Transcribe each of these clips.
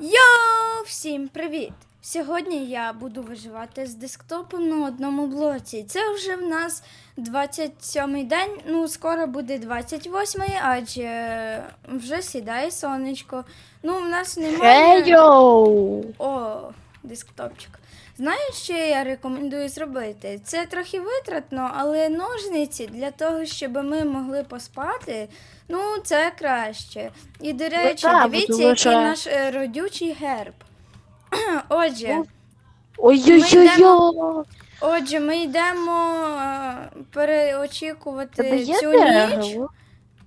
Йоу, всім привіт! Сьогодні я буду виживати з десктопом на одному блоці. Це вже в нас 27-й день, ну скоро буде 28-й, адже вже сідає сонечко. Ну, в нас немає. Хейоу! О, десктопчик. Знаєш, що я рекомендую зробити? Це трохи витратно, але ножниці для того, щоб ми могли поспати, ну це краще. І до речі, так, дивіться, який що- наш е, родючий герб. Отже, Ну, Ой-ой-ой! отже, ми йдемо е, переочікувати Тебе є цю ніч. дерево?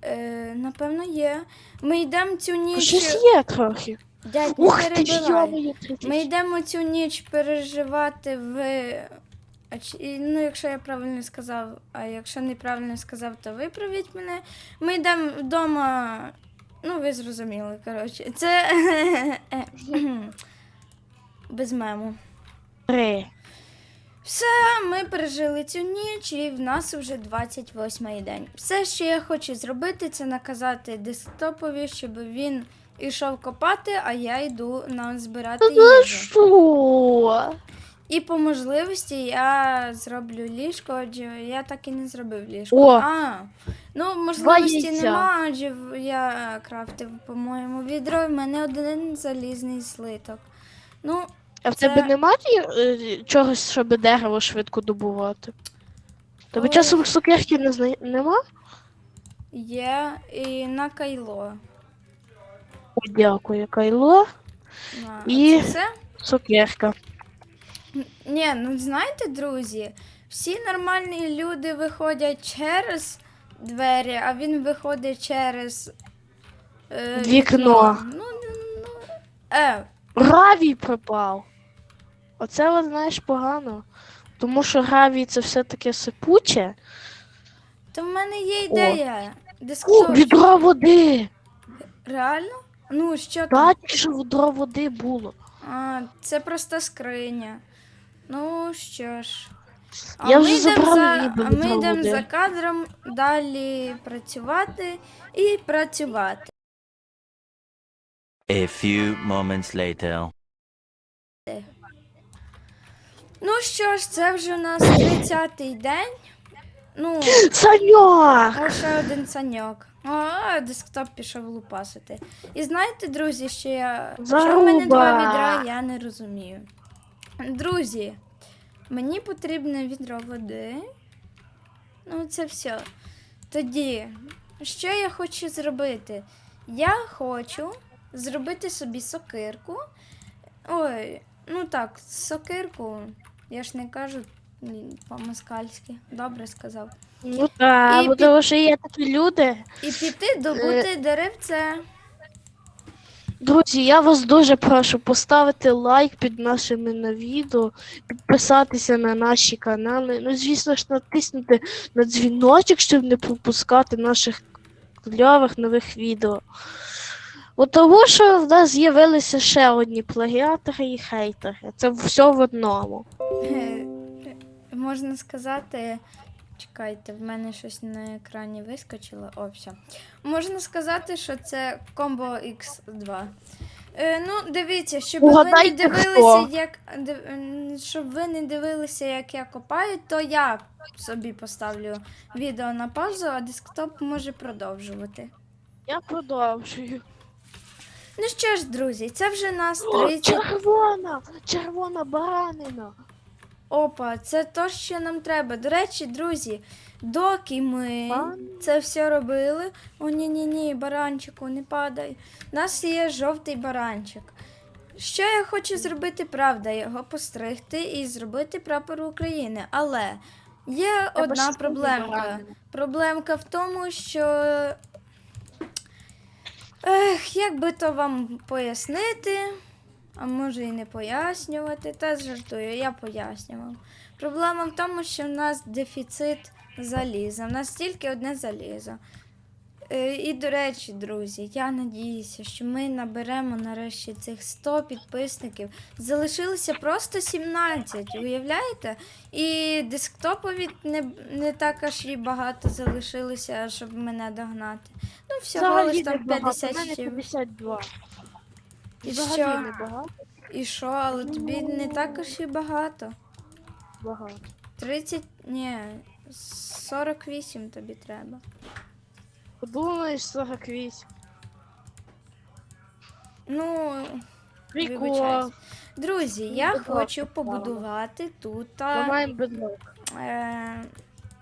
Е, напевно, є. Ми йдемо цю ніч. Щось є трохи. Дядь, не Ух ти, перебивай. йомою, Ми йдемо цю ніч переживати в. А чи- і, Ну, якщо я правильно сказав, а якщо неправильно сказав, то виправіть мене. Ми йдемо вдома. Ну, ви зрозуміли, коротше. Це е, без мему. Три. Все, ми пережили цю ніч, і в нас вже 28 день. Все, що я хочу зробити, це наказати десктопові, щоб він ішов копати, а я йду нам збирати їжу. що? І по можливості я зроблю ліжко, адже я так і не зробив ліжко. О! А, ну можливості яйця. нема, адже я крафтив, по-моєму, відро, в мене один залізний слиток. Ну, А в Це- тебе немає е, чогось, щоб дерево швидко добувати? Тобі Ой. часом сукерки не зна... нема? є і на кайло. Дякую, кайло, На, І- це все? сукерка. Ні, ну знаєте, друзі, всі нормальні люди виходять через двері, а він виходить через е, Вікно. Ну, ну, е, Гравій пропав. Оце, от, знаєш, погано. Тому що гравій це все таке сипуче. то в мене є ідея. О, Десктоп. відро води! Реально? Ну, що там? Так, що води було. А, це просто скриня. Ну що ж. Я ми вже йдемо забрав за, її до а ми йдемо води. за кадром далі працювати і працювати. A few moments later. Ну що ж, це вже у нас 30-й день. Ну, Саньок! ще один саньок. О, десктоп пішов лупасити. І знаєте, друзі, що я. Що в мене два відра, я не розумію. Друзі, мені потрібне відро води. Ну, це все. Тоді, що я хочу зробити? Я хочу зробити собі сокирку. Ой, ну так, сокирку. Я ж не кажу по-москальськи. Добре сказав. Ну так, І бо тому що є такі люди. І піти добути деревце. Друзі, я вас дуже прошу поставити лайк під нашими на відео, підписатися на наші канали. Ну, звісно ж, натиснути на дзвіночок, щоб не пропускати наших кльових нових відео. От тому, що в нас з'явилися ще одні плагіатори і хейтери. Це все в одному. Можна сказати. Чекайте, в мене щось на екрані вискочило. О, все. Можна сказати, що це комбо X2. Е, ну, дивіться, щоб ви не дивилися, хто? як див- м, щоб ви не дивилися, як я копаю, то я собі поставлю відео на паузу, а десктоп може продовжувати. Я продовжую. Ну що ж, друзі, це вже нас О, 30 червона! Червона баранина! Опа, це то, що нам треба. До речі, друзі, доки ми це все робили. О, ні, ні, ні, баранчику, не падай. У нас є жовтий баранчик. Що я хочу зробити, правда, його постригти і зробити прапор України. Але є Треба одна проблемка. Проблемка в тому, що. Ех, як би то вам пояснити, а може і не пояснювати, та жартую, я пояснював. Проблема в тому, що в нас дефіцит заліза. В нас тільки одне залізо. Е, І, до речі, друзі, я надіюся, що ми наберемо нарешті цих 100 підписників. Залишилося просто 17, уявляєте? І десктопові не, не так аж і багато залишилося, щоб мене догнати. Ну, всього лиш там 50 ще. 52. І що? не багато. І що, але тобі не також і багато. багато. 30, ні, 48 тобі треба. Подумаєш 48. Ну, Прикол. Друзі, я хочу побудувати тут. А. Е,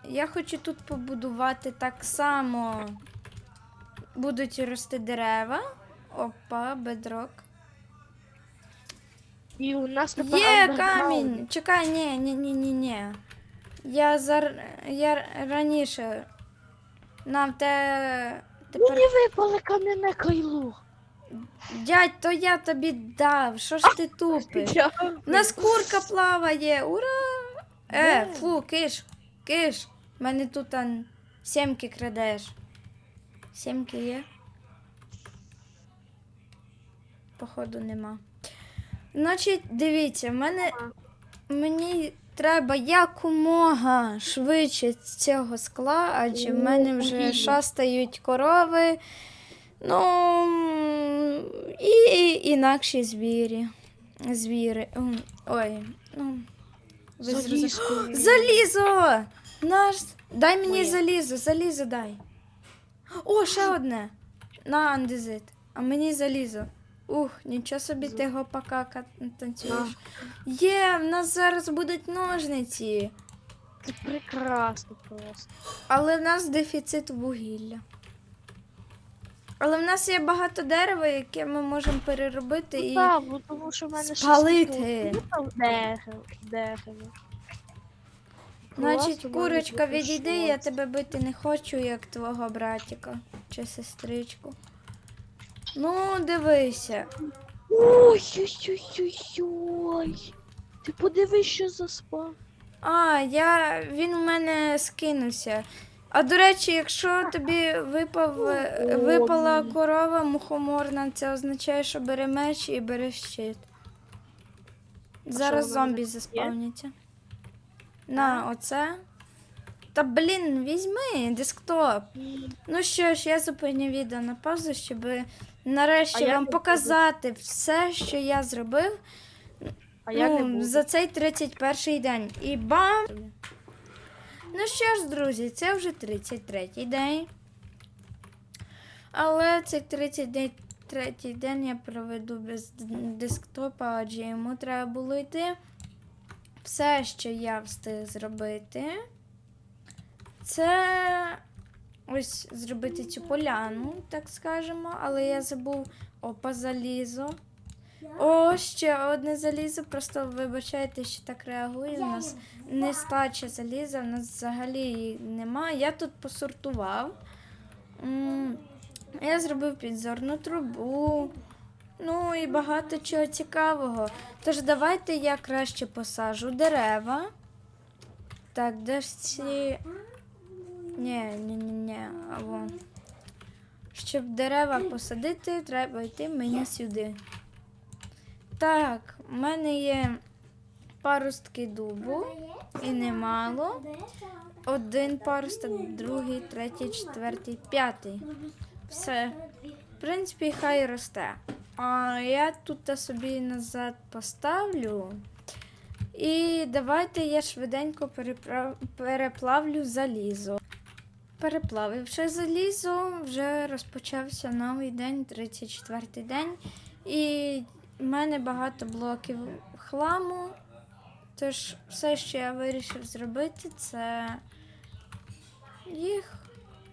я хочу тут побудувати так само. Будуть рости дерева. Опа, бедрок. І у нас тепер Є камінь! Чекай, ні, ні, ні, ні, ні. Я зар... я раніше. Нам те. Тепер. Мені випали кам'яне кайло. Дядь, то я тобі дав. Що ж ти тупиш? У нас курка плаває. Ура! Е, фу, киш, киш. У мене тут ан... сімки крадеш. Сімки є? Походу нема. Значить, дивіться, в мене мені треба якомога швидше з цього скла, адже в мене вже шастають корови. Ну м, і інакші звірі. Звіри. Ой, ну. Ви. Залізо! Наш. Дай мені Моє. залізо, залізо дай. О, ще одне. На андезит. А мені залізо. Ух, нічого собі ти гопака ка- танцюєш. Є, в нас зараз будуть ножниці. Це прекрасно просто. Але в нас дефіцит вугілля. Але в нас є багато дерева, яке ми можемо переробити і. Так, бо тому що в мене спалити. Ну, дерево. Значить, курочка, відійди, я тебе бити не хочу, як твого братіка чи сестричку. Ну, дивися. Ой-ой-ой-ой-ой. Ти подивись, що за спа. А, я. він в мене скинувся. А до речі, якщо тобі випав, е, О, випала корова мухоморна, це означає, що бери меч і бери щит. Зараз що зомбі заспавняться. На, оце. Та блін, візьми десктоп. Ну що ж, я зупиню відео на паузу, щоб нарешті А вам я показати все, що я зробив А ну, буду. за цей 31 день. І бам! Ну що ж, друзі, це вже 33 день. Але цей 33 день я проведу без десктопа, адже йому треба було йти. Все, що я встиг зробити, це ось зробити цю поляну, так скажемо, але я забув опа залізо. О, ще одне залізо. Просто вибачайте, що так реагує. У нас нестача заліза, в нас взагалі немає. Я тут посортував. Я зробив підзорну трубу. Ну і багато чого цікавого. Тож давайте я краще посаджу дерева. Так, де ж ці. Ні, ні, ні, ні. А вон. Щоб дерева посадити, треба йти мені сюди. Так, в мене є паростки дубу і немало. Один паросток, другий, третій, четвертий, п'ятий. Все. В принципі, хай росте. А я тут собі назад поставлю. І давайте я швиденько переплавлю залізо. Переплавивши залізо, вже розпочався новий день, 34-й день. І в мене багато блоків хламу. Тож все, що я вирішив зробити, це їх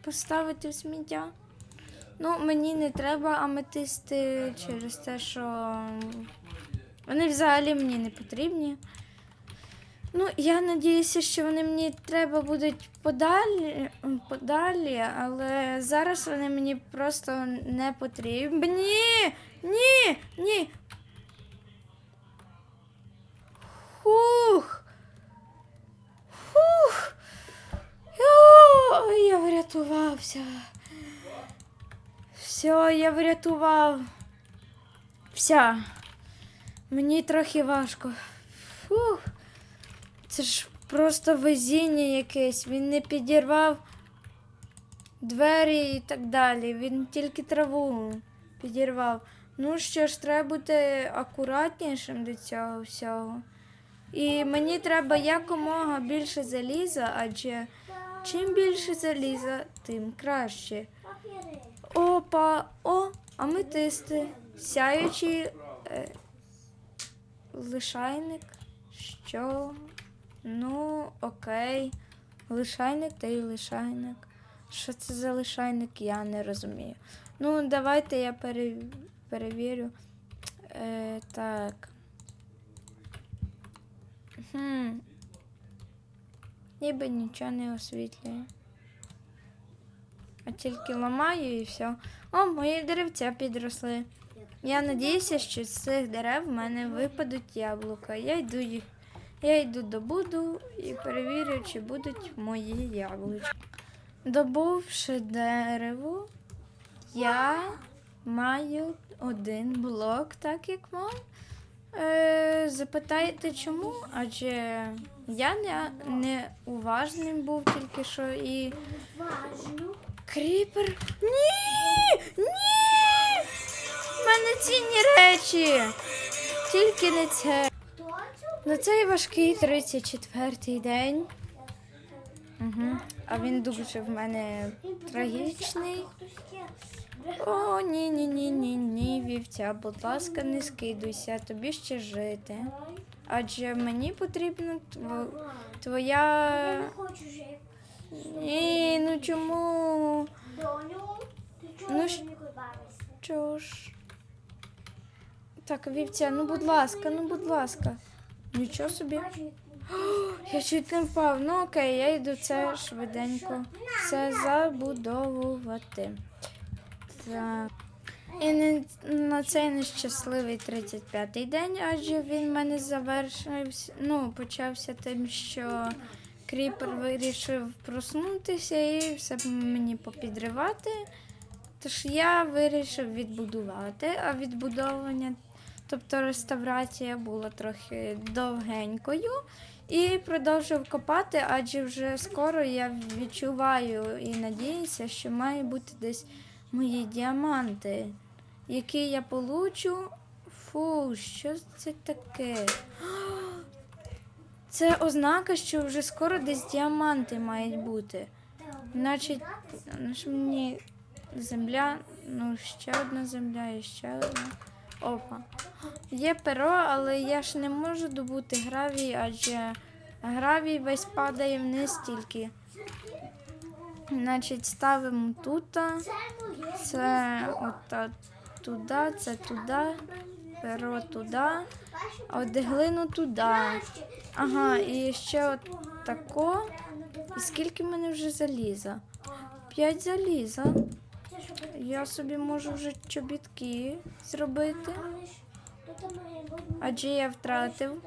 поставити в сміття. Ну, мені не треба аметисти через те, що вони взагалі мені не потрібні. Ну, я надіюся, що вони мені треба будуть подалі, подалі, але зараз вони мені просто не потрібні. Ні, ні. Фух. Фух. Йо, я врятувався. Все, я врятував. Все. Мені трохи важко. Фух. Це ж просто везіння якесь. Він не підірвав двері і так далі. Він тільки траву підірвав. Ну що ж, треба бути акуратнішим до цього всього. І мені треба якомога більше заліза, адже чим більше заліза, тим краще. Опа, о, аметисти, сяючий е, лишайник. Що? Ну, окей. Лишайник та й лишайник. Що це за лишайник, я не розумію. Ну, давайте я пере... перевірю. Е, так. Хм. Ніби нічого не освітлює. А тільки ламаю і все. О, мої деревця підросли. Я надіюся, що з цих дерев в мене випадуть яблука. Я йду їх. Я йду до буду і перевірю, чи будуть мої яблучка. Добувши дерево, я маю один блок, так як мав. Е, запитаєте чому? Адже я не, не уважним був тільки що і. Кріпер. Ні! Ні! У мене цінні речі! Тільки не це. На цей важкий 34-й день. Угу. А він дуже в мене трагічний. О, ні, ні, ні, ні, ні, вівця, будь ласка, не скидуйся, тобі ще жити. Адже мені потрібна тво- твоя. Ні, ну чому? Ну, ну, щ- не бавишся? Чого ж? Так, вівця, ну будь ласка, ну будь ласка. Нічого собі. Я чуть не впав. Ну окей, я йду це швиденько. Все забудовувати. Так. І не, на цей нещасливий 35-й день, адже він в мене завершився, ну, почався тим, що кріпер вирішив проснутися і все мені попідривати. Тож я вирішив відбудувати, а відбудовування, тобто реставрація була трохи довгенькою. І продовжив копати, адже вже скоро я відчуваю і надіюся, що має бути десь мої діаманти, які я получу. Фу, що це таке? Це ознака, що вже скоро десь діаманти мають бути. Значить, ну ж мені земля, ну ще одна земля і ще одна. Опа. Є перо, але я ж не можу добути гравій, адже гравій весь падає вниз тільки. Значить, ставимо тут. це от туди, це туди, перо туди, от глину туди. Ага, і ще от тако. І скільки в мене вже заліза? П'ять заліза. Я собі можу вже чобітки зробити, адже я втратив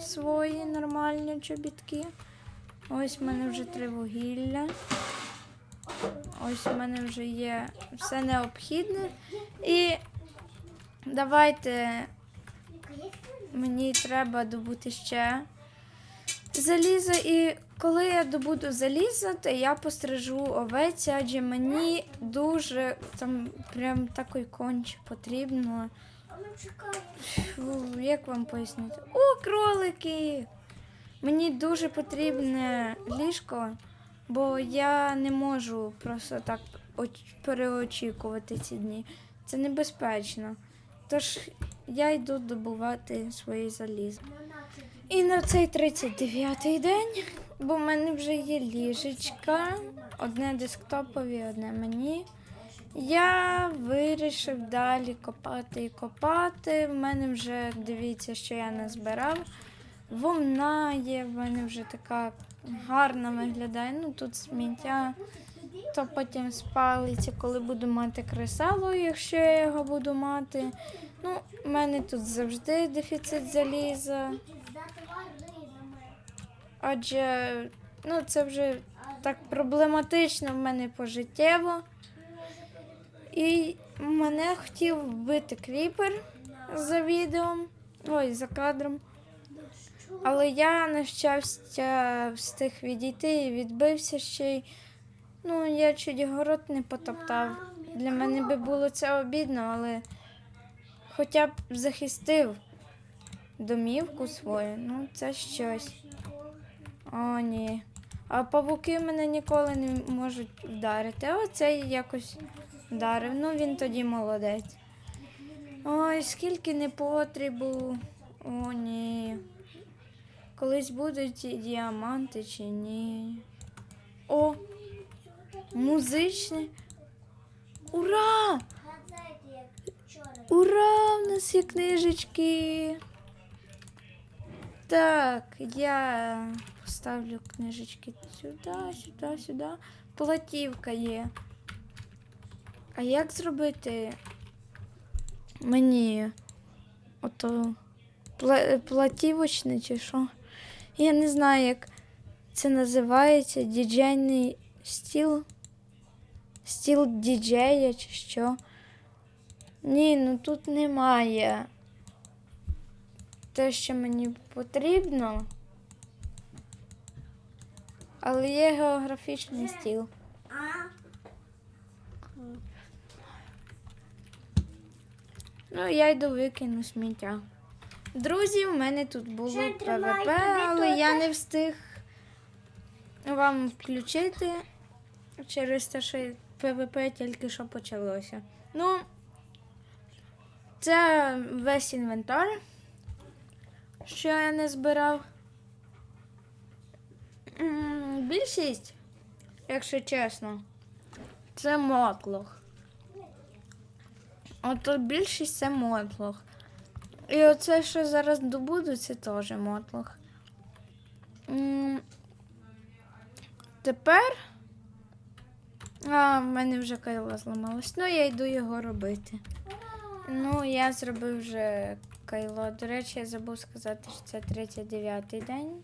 свої нормальні чобітки. Ось в мене вже три вугілля. Ось в мене вже є все необхідне. І давайте мені треба добути ще залізо. І коли я добуду залізо, то я пострижу овець, адже мені дуже там прям такий конч потрібно. Фу, як вам пояснити? О, кролики! Мені дуже потрібне ліжко, бо я не можу просто так переочікувати ці дні. Це небезпечно. Тож я йду добувати свої залізо. І на цей 39-й день, бо в мене вже є ліжечка, одне десктопові, одне мені. Я вирішив далі копати і копати. В мене вже дивіться, що я назбирав. Вовна є, в мене вже така гарна виглядає. Ну тут сміття, то потім спалиться, коли буду мати кресало, якщо я його буду мати. Ну, в мене тут завжди дефіцит заліза, адже ну, це вже так проблематично в мене пожиттєво. І мене хотів вбити кріпер за відео, ой, за кадром. Але я, на встиг відійти і відбився ще й. Ну, я чуть город не потоптав. Для мене би було це обідно, але хоча б захистив домівку свою. Ну, це щось. О, ні. А павуки мене ніколи не можуть вдарити. А оцей якось вдарив. Ну, він тоді молодець. Ой, скільки непотребу. О, ні. Колись будуть діаманти чи ні. О! Музичний. Ура! Ура! У нас є книжечки. Так, я поставлю книжечки сюди, сюди, сюди. Платівка є. А як зробити мені ото пла- платівочне чи що? Я не знаю, як це називається. Діджейний стіл. Стіл діджея чи що. Ні, ну тут немає. Те, що мені потрібно. Але є географічний стіл. А? Ну, я йду викину сміття. Друзі, в мене тут було ПВП, але я не встиг вам включити через те, що ПВП тільки що почалося. Ну, це весь інвентар, що я не збирав. Більшість, якщо чесно, це мотлох. Ото більшість це мотлох. І оце, що зараз добуду, це теж мотлох. Тепер. А, в мене вже кайло зламалось. Ну, я йду його робити. Ну, я зробив вже кайло. До речі, я забув сказати, що це 39-й день.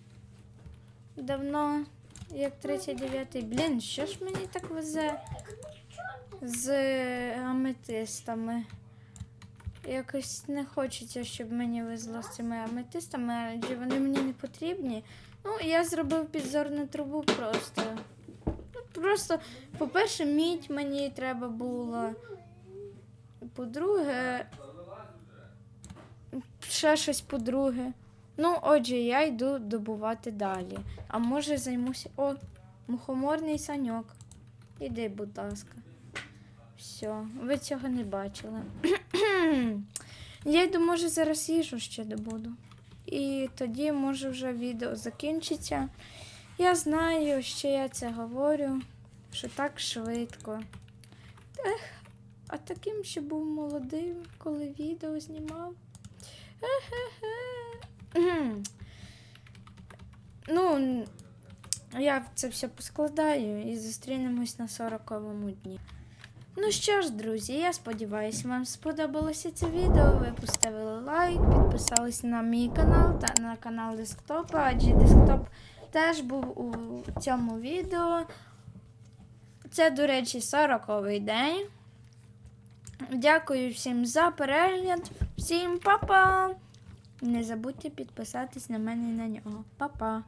Давно, як 39-й. Блін, що ж мені так везе з аметистами? Якось не хочеться, щоб мені везло з цими аметистами, адже вони мені не потрібні. Ну, я зробив підзорну трубу просто. Ну, Просто, по-перше, мідь мені треба було. По-друге, ще щось по-друге. Ну, отже, я йду добувати далі. А може займуся. О, мухоморний саньок. Іди, будь ласка. Все, ви цього не бачили. Я йду, може, зараз їжу ще добуду. І тоді, може, вже відео закінчиться. Я знаю, що я це говорю, що так швидко. Ех, а таким ще був молодим, коли відео знімав. Ехе-хе. Ну, я це все поскладаю і зустрінемось на 40-му дні. Ну що ж, друзі, я сподіваюся, вам сподобалося це відео. Ви поставили лайк, підписались на мій канал та на канал десктопа, адже десктоп теж був у цьому відео. Це, до речі, 40-й день. Дякую всім за перегляд. Всім па-па! Не забудьте підписатись на мене і на нього. Па-па!